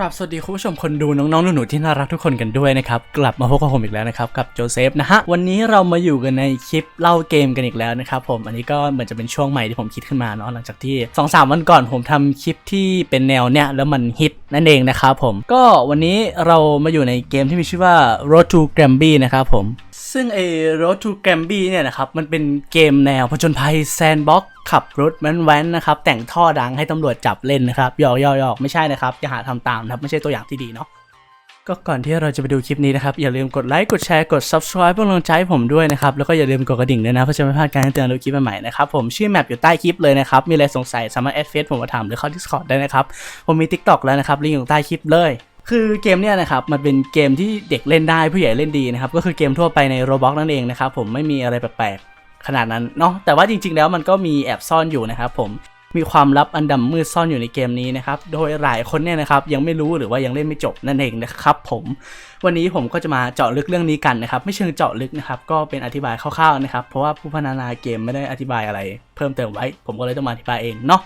ครับสวัสดีคุณผู้ชมคนดูน้องๆหนูๆที่น่ารักทุกคนกันด้วยนะครับ กลับมาพบกับผมอีกแล้วนะครับ กับโจเซฟนะฮะ วันนี้เรามาอยู่กันในคลิปเล่าเกมกันอีกแล้วนะครับผมอันนี้ก็เหมือนจะเป็นช่วงใหม่ที่ผมคิดขึ้นมาเนาะหลังจากที่2-3วันก่อนผมทำคลิปที่เป็นแนวเนี้ยแล้วมันฮิตนั่นเองนะครับผมก็วันนี้เรามาอยู่ในเกมที่มีชื่อว่า Road to Gramby นะครับผม ซึ่งไอ้ Road to Gramby เนี่ยนะครับ มันเป็นเกมแนวผจญภัยแซนด์บ็อกขับรถแว้นๆนะครับ แต่งท่อดังให้ตำรวจจับเล่นนะครับหยอกหยอกหยอกไม่ใช่นะครับอย่าหาทำตามนะครับ ไม่ใช่ตัวอย่างที่ดีเนาะก็ก่อนที่เราจะไปดูคลิปนี้นะครับ อย่าลืมกดไลค์กดแชร์กด subscribe เพื่อเป็นกำลังใจผมด้วยนะครับ แล้วก็อย่าลืมกดกระดิ่งด้วยนะ เพื่อจะไม่พลาดการแจ้งเตือนดูคลิปใหม่ๆนะครับ ผมชื่อแมปอยู่ใต้คลิปเลยนะครับ มีอะไรสงสัยสามารถแอดเฟซผมมาถามหรือเข้า Discord ได้นะครับ ผมมี TikTok แล้วนะครับลิงก์อยู่ใต้คลิปเลย คือเกมเนี่ยนะครับมันเป็นเกมที่เด็กเล่นได้ผู้ใหญ่เล่นดีนะครับก็คือเกมทั่วไปใน Roblox นั่นเองนะครับผมไม่มีอะไรแปลกๆขนาดนั้นเนาะแต่ว่าจริง ๆ แล้วมันก็มีแอบซ่อนอยู่นะครับผมมีความลับอันดำมืดซ่อนอยู่ในเกมนี้นะครับ โดยหลายคนเนี่ยนะครับยังไม่รู้หรือว่ายังเล่นไม่จบนั่นเองนะครับผมวันนี้ผมก็จะมาเจาะลึกเรื่องนี้กันนะครับ ไม่เชิงเจาะลึกนะครับ ก็เป็นอธิบายคร่าวๆนะครับ เพราะว่าผู้พัฒนาเกมไม่ได้อธิบายอะไร เพิ่มเติมไว้ ผมก็เลยต้องมาอธิบายเองเนาะ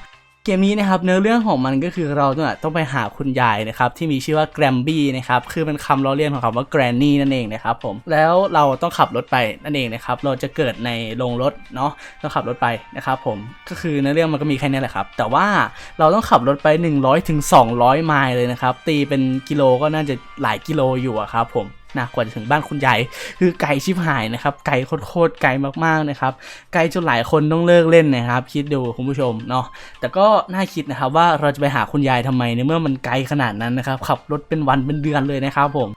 เกมนี้นะครับเนื้อเรื่องของมันก็คือเราเนี่ยต้องไปหาคุณยายนะครับที่มีชื่อว่าแกรมบี้นะครับคือเป็นคำล้อเลียนของคำว่าแกรนนี่นั่นเองนะครับผมแล้วเราต้องขับรถไปนั่นเองนะครับเราจะเกิดในโรงรถเนาะต้องขับรถไปนะครับผมก็คือเนื้อเรื่องมันก็มีแค่นี้แหละครับแต่ว่าเราต้องขับรตไป 100ถึง200ไมล์เลยนะครับตีเป็นกิโลก็น่าจะหลายกิโลอยู่อะครับผม นะกว่าจะถึงบ้านคุณยายคือไกลชิบหายนะครับ ไกลโคตรไกลมากๆนะครับ ไกลจนหลายคนต้องเลิกเล่นนะครับ คิดดูคุณผู้ชมเนาะแต่ก็น่าคิดนะครับว่าเราจะไปหาคุณยายทำไมในเมื่อมันไกลขนาดนั้นนะครับขับรถเป็นวันเป็นเดือนเลยนะครับผม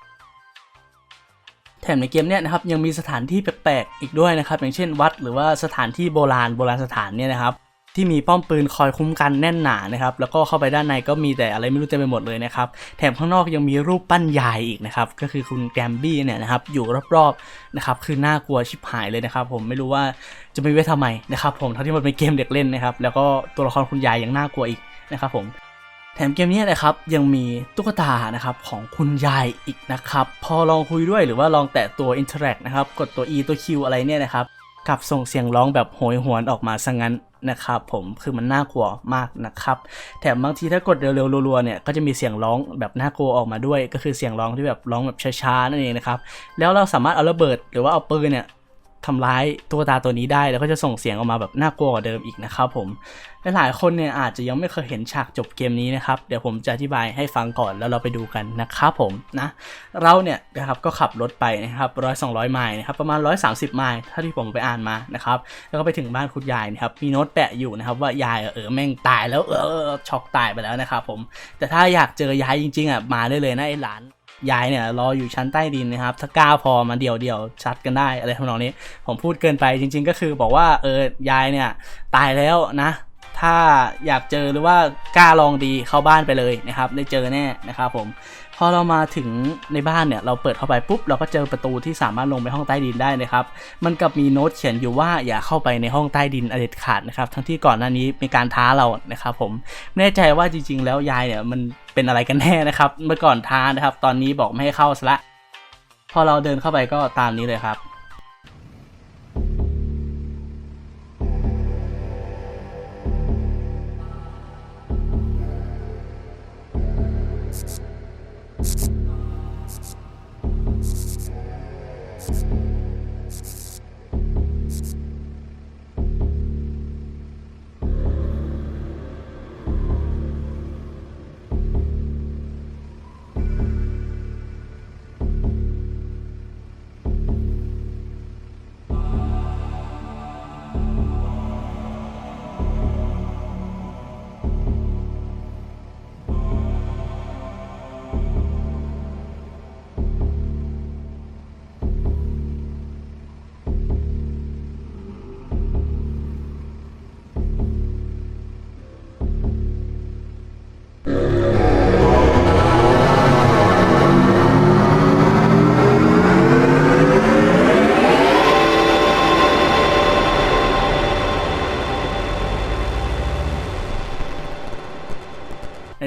แถมในเกมเนี้ยนะครับยังมีสถานที่แปลกๆอีกด้วยนะครับ อย่างเช่นวัดหรือว่าสถานที่โบราณโบราณสถานเนี่ยนะครับ ที่มีป้อมปืนคอยคุ้มกันแน่นหนานะครับ แล้วก็เข้าไปด้านในก็มีแต่อะไรไม่รู้เต็มไปหมดเลยนะครับ แถมข้างนอกยังมีรูปปั้นยายอีกนะครับ ก็คือคุณแกมบี้เนี่ยนะครับ อยู่รอบๆนะครับ คือน่ากลัวชิบหายเลยนะครับ ผมไม่รู้ว่าจะมีไว้ทำไมนะครับ ผมทั้งที่มันเป็นเกมเด็กเล่นนะครับ แล้วก็ตัวละครคุณยายยังน่ากลัวอีกนะครับ ผมแถมเกมนี้นะครับยังมีตุ๊กตานะครับของคุณยายอีกนะครับ พอลองคุยด้วยหรือว่าลองแตะตัว Interact นะครับ กดตัว E ตัว Q อะไรเนี่ยนะครับ กลับส่งเสียงร้องแบบโหยหวนออกมาซะงั้นนะครับผมคือมันน่ากลัวมากนะครับ แถมบางทีถ้ากดเร็วๆรัวๆเนี่ยก็จะมีเสียงร้องแบบน่ากลัวออกมาด้วย ก็คือเสียงร้องที่แบบร้องแบบช้าๆนั่นเองนะครับแล้วเราสามารถเอาระเบิดหรือว่าเอาปืนเนี่ย ทำร้ายตัวตาตัวนี้ได้ แล้วก็จะส่งเสียงออกมาแบบน่ากลัวกว่าเดิมอีกนะครับผมหลายคนเนี่ยอาจจะยังไม่เคยเห็นฉากจบเกมนี้นะครับ เดี๋ยวผมจะอธิบายให้ฟังก่อนแล้วเราไปดูกันนะครับผมนะ เราเนี่ยนะครับก็ขับรถไปนะครับร้อยสองร้อยไมล์นะครับประมาณ 130 ไมล์ถ้าที่ผมไปอ่านมานะครับ แล้วก็ไปถึงบ้านคุณยายนะครับมีโน้ตแปะอยู่นะครับว่ายายเออแม่งตายแล้วเออช็อกตายไปแล้วนะครับผมแต่ถ้าอยากเจอยายจริงๆอะมาได้เลยนะไอ้หลาน ยายเนี่ยรออยู่ชั้นใต้ดินนะครับ ถ้ากล้าพอมาเดี่ยวเดี่ยวชัดกันได้อะไรทำนองนี้ ผมพูดเกินไปจริง ๆ ก็คือบอกว่าเออยายเนี่ยตายแล้วนะ ถ้าอยากเจอหรือว่ากล้าลองดีเข้าบ้านไปเลยนะครับ ได้เจอแน่นะครับผมพอเรามาถึงในบ้านเนี่ยเราเปิดเข้าไปปุ๊บเราก็เจอประตูที่สามารถลงไปห้องใต้ดินได้นะครับ มันกับมีโน้ตเขียนอยู่ว่าอย่าเข้าไปในห้องใต้ดินอเด็ดขาดนะครับ ทั้งที่ก่อนหน้านี้มีการท้าเรานะครับ ผมไม่แน่ใจว่าจริง ๆ แล้วยายเนี่ยมันเป็นอะไรกันแน่นะครับ เมื่อก่อนท้านะครับ ตอนนี้บอกไม่ให้เข้าซะละพอเราเดินเข้าไปก็ตามนี้เลยครับ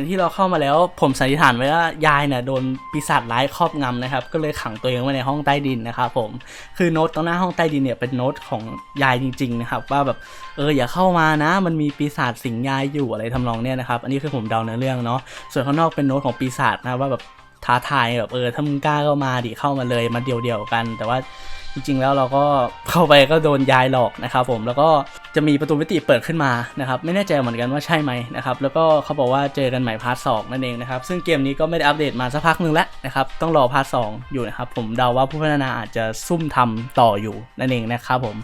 ที่เราเข้ามาแล้วผมสันนิษฐานไว้ว่ายายเนี่ยโดนปีศาจร้ายครอบงำนะครับ ก็เลยขังตัวเองไว้ในห้องใต้ดินนะครับผมคือโน้ตตรงหน้าห้องใต้ดินเนี่ยเป็นโน้ตของยายจริงๆนะครับว่าแบบเอออย่าเข้ามานะ มันมีปีศาจสิงยายอยู่อะไรทำนองเนี้ยนะครับอันนี้คือผมเดาเนื้อเรื่องเนาะส่วนข้างนอกเป็นโน้ตของปีศาจนะว่าแบบท้าทายแบบเออถ้ามึงกล้าก็มาดิเข้ามาเลยมาเดียวๆกัน แต่ว่า จริงๆแล้วเราก็เข้าไปก็โดนยายหลอกนะครับผมแล้วก็จะมีประตูมิติเปิดขึ้นมานะครับไม่แน่ใจเหมือนกันว่าใช่ไหมนะครับแล้วก็เขาบอกว่าเจอกันใหม่พาร์ทสนั่นเองนะครับซึ่งเกมนี้ก็ไม่ได้อัปเดตมาสักพักหนึ่งแล้วนะครับต้องรอพาร์ทสอยู่นะครับผมเดาว่าผู้พัฒนาอาจจะซุ่มทำต่ออยู่นั่นเองนะครับผม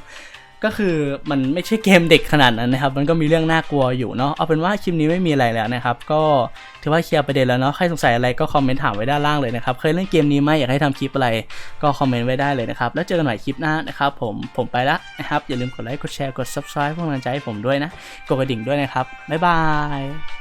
ก็คือมันไม่ใช่เกมเด็กขนาดนั้นนะครับ มันก็มีเรื่องน่ากลัวอยู่เนาะเอาเป็นว่าคลิปนี้ไม่มีอะไรแล้วนะครับ ก็ถือว่าเคลียร์ประเด็นแล้วเนาะใครสงสัยอะไรก็คอมเมนต์ถามไว้ด้านล่างเลยนะครับ เคยเล่นเกมนี้ไหมอยากให้ทำคลิปอะไรก็คอมเมนต์ไว้ได้เลยนะครับ แล้วเจอกันใหม่คลิปหน้านะครับผมผมไปละนะครับอย่าลืมกดไลค์กดแชร์กด subscribe เพื่อกำลังใจให้ผมด้วยนะกดกระดิ่งด้วยนะครับบ๊ายบาย